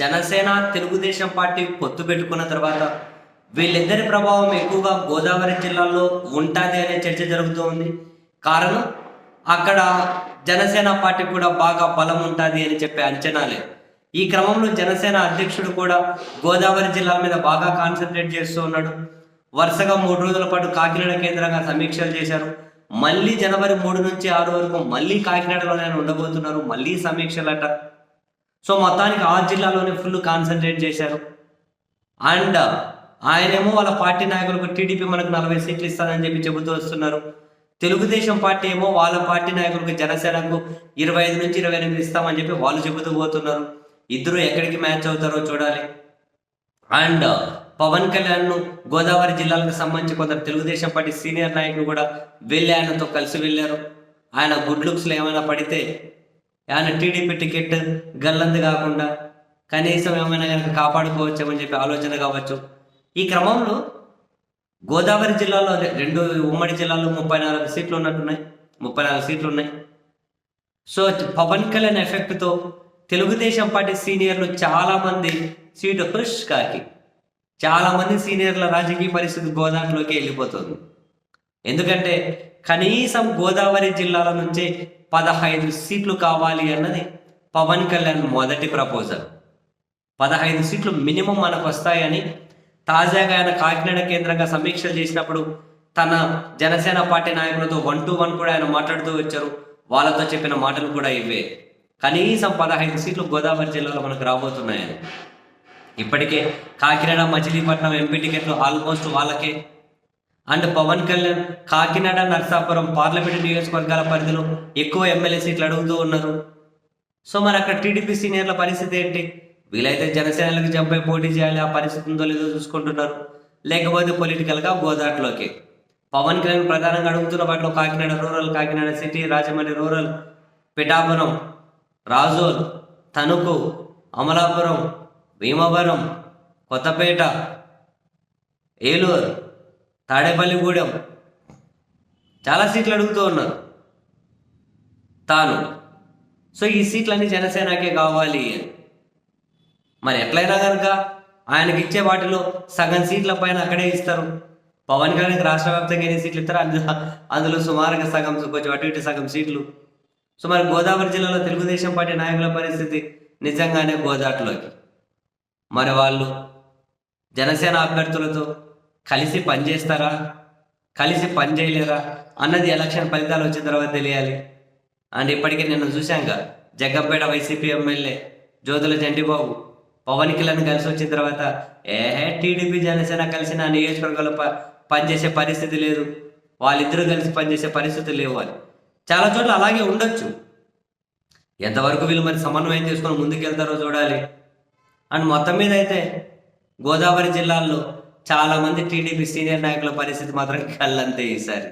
Janasena Telugu Desam party పొత్తు పెట్టుకున్న తర్వాత వీళ్ళిద్దరి ప్రభావం ఎక్కువగా గోదావరి జిల్లాలో ఉంటుంది అనే చర్చ జరుగుతూ ఉంది. కారణం అక్కడ జనసేన పార్టీ కూడా బాగా బలం ఉంటుంది అని చెప్పే అంచనాలే ఈ క్రమంలో జనసేన అధ్యక్షుడు కూడా గోదావరి జిల్లా మీద బాగా కాన్సన్ట్రేట్ చేస్తూ ఉన్నాడు. వరుసగా మూడు రోజుల పాటు కాకినాడ కేంద్రంగా సమీక్షలు చేశారు. మళ్ళీ జనవరి మూడు నుంచి ఆరు వరకు మళ్ళీ కాకినాడలోనే ఉండబోతున్నారు. మళ్ళీ సమీక్షలట. సో మొత్తానికి ఆ జిల్లాలోనే ఫుల్ కాన్సన్ట్రేట్ చేశారు. అండ్ ఆయనేమో వాళ్ళ పార్టీ నాయకులకు టీడీపీ మనకు నలభై సీట్లు ఇస్తానని చెప్పి చెబుతూ వస్తున్నారు. తెలుగుదేశం పార్టీ ఏమో వాళ్ళ పార్టీ నాయకులకు జనసేనకు ఇరవై ఐదు నుంచి ఇరవై ఎనిమిది ఇస్తామని చెప్పి వాళ్ళు చెబుతూ పోతున్నారు. ఇద్దరు ఎక్కడికి మ్యాచ్ అవుతారో చూడాలి. అండ్ పవన్ కళ్యాణ్ను గోదావరి జిల్లాలకు సంబంధించి కొందరు తెలుగుదేశం పార్టీ సీనియర్ నాయకులు కూడా వెళ్ళి ఆయనతో కలిసి వెళ్ళారు. ఆయన గుడ్ లుక్స్లో ఏమైనా పడితే ఏమైనా టీడీపీ టికెట్ గల్లంది కాకుండా కనీసం ఏమైనా కనుక కాపాడుకోవచ్చామని చెప్పి ఆలోచన కావచ్చు. ఈ క్రమంలో గోదావరి జిల్లాలో రెండు ఉమ్మడి జిల్లాలో ముప్పై నాలుగు సీట్లు ఉన్నట్టున్నాయి. ముప్పై నాలుగు సీట్లు ఉన్నాయి. సో పవన్ కళ్యాణ్ ఎఫెక్ట్తో తెలుగుదేశం పార్టీ సీనియర్లు చాలామంది సీటు పుష్ కాకి. చాలామంది సీనియర్ల రాజకీయ పరిస్థితి గోదావరిలోకి వెళ్ళిపోతుంది. ఎందుకంటే కనీసం గోదావరి జిల్లాల నుంచే పదహైదు సీట్లు కావాలి అన్నది పవన్ కళ్యాణ్ మొదటి ప్రపోజల్. పదహైదు సీట్లు మినిమం మనకు వస్తాయని తాజాగా ఆయన కాకినాడ కేంద్రంగా సమీక్షలు చేసినప్పుడు తన జనసేన పార్టీ నాయకులతో వన్ టు వన్ కూడా ఆయన మాట్లాడుతూ వచ్చారు. వాళ్ళతో చెప్పిన మాటలు కూడా ఇవే. కనీసం పదహైదు సీట్లు గోదావరి జిల్లాలో మనకు రాబోతున్నాయని. ఇప్పటికే కాకినాడ మచిలీపట్నం ఎంపీ టికెట్లు ఆల్మోస్ట్ వాళ్ళకే అండ్ పవన్ కళ్యాణ్ కాకినాడ నర్సాపురం పార్లమెంటు నియోజకవర్గాల పరిధిలో ఎక్కువ ఎమ్మెల్యే సీట్లు అడుగుతూ ఉన్నారు. సో మరి అక్కడ టీడీపీ సీనియర్ల పరిస్థితి ఏంటి? వీలైతే జనసేనలకు జంపై పోటీ చేయాలి ఆ పరిస్థితి ఉందో లేదో చూసుకుంటున్నారు. లేకపోతే పొలిటికల్గా గోదావరిలోకి పవన్ కళ్యాణ్ ప్రధానంగా అడుగుతున్న వాటిలో Kakinada rural Kakinada city Rajahmundry rural Pithapuram Razole Tanuku Amalapuram Bhimavaram Kothapeta Eluru Tadepalligudem. చాలా సీట్లు అడుగుతూ ఉన్నారు. తాను. సో ఈ సీట్లన్నీ జనసేనకే కావాలి అని. మరి ఎట్లయినా కనుక ఆయనకి ఇచ్చే వాటిలో సగం సీట్ల పైన అక్కడే ఇస్తారు. పవన్ కళ్యాణ్కి రాష్ట్ర వ్యాప్తంగా ఎన్ని సీట్లు ఇస్తారు? అందులో అందులో సుమారుగా సగం కొంచెం అటు ఇటు సగం సీట్లు. సో మరి గోదావరి జిల్లాలో తెలుగుదేశం పార్టీ నాయకుల పరిస్థితి నిజంగానే గోదాట్లోకి మరి వాళ్ళు జనసేన అభ్యర్థులతో కలిసి పనిచేస్తారా కలిసి పని చేయలేరా అన్నది ఎలక్షన్ ఫలితాలు వచ్చిన తర్వాత తెలియాలి. అండ్ ఇప్పటికే నిన్న చూశాంగా జగ్గంపేట వైసీపీ ఎమ్మెల్యే జ్యోతుల జంటిబాబు పవన్ కళ్యాణ్ కలిసి వచ్చిన తర్వాత ఏ టీడీపీ జనసేన కలిసి నా నియోజకవర్గంలో ప పనిచేసే పరిస్థితి లేదు. వాళ్ళిద్దరూ కలిసి పనిచేసే పరిస్థితి లేవు అని చాలా చోట్ల అలాగే ఉండొచ్చు. ఎంతవరకు వీళ్ళు మరి సమన్వయం చేసుకొని ముందుకెళ్తారో చూడాలి. అండ్ మొత్తం మీద అయితే గోదావరి జిల్లాల్లో చాలా మంది టీడీపీ సీనియర్ నాయకుల పరిస్థితి మాత్రం కళ్ళంతే ఈసారి.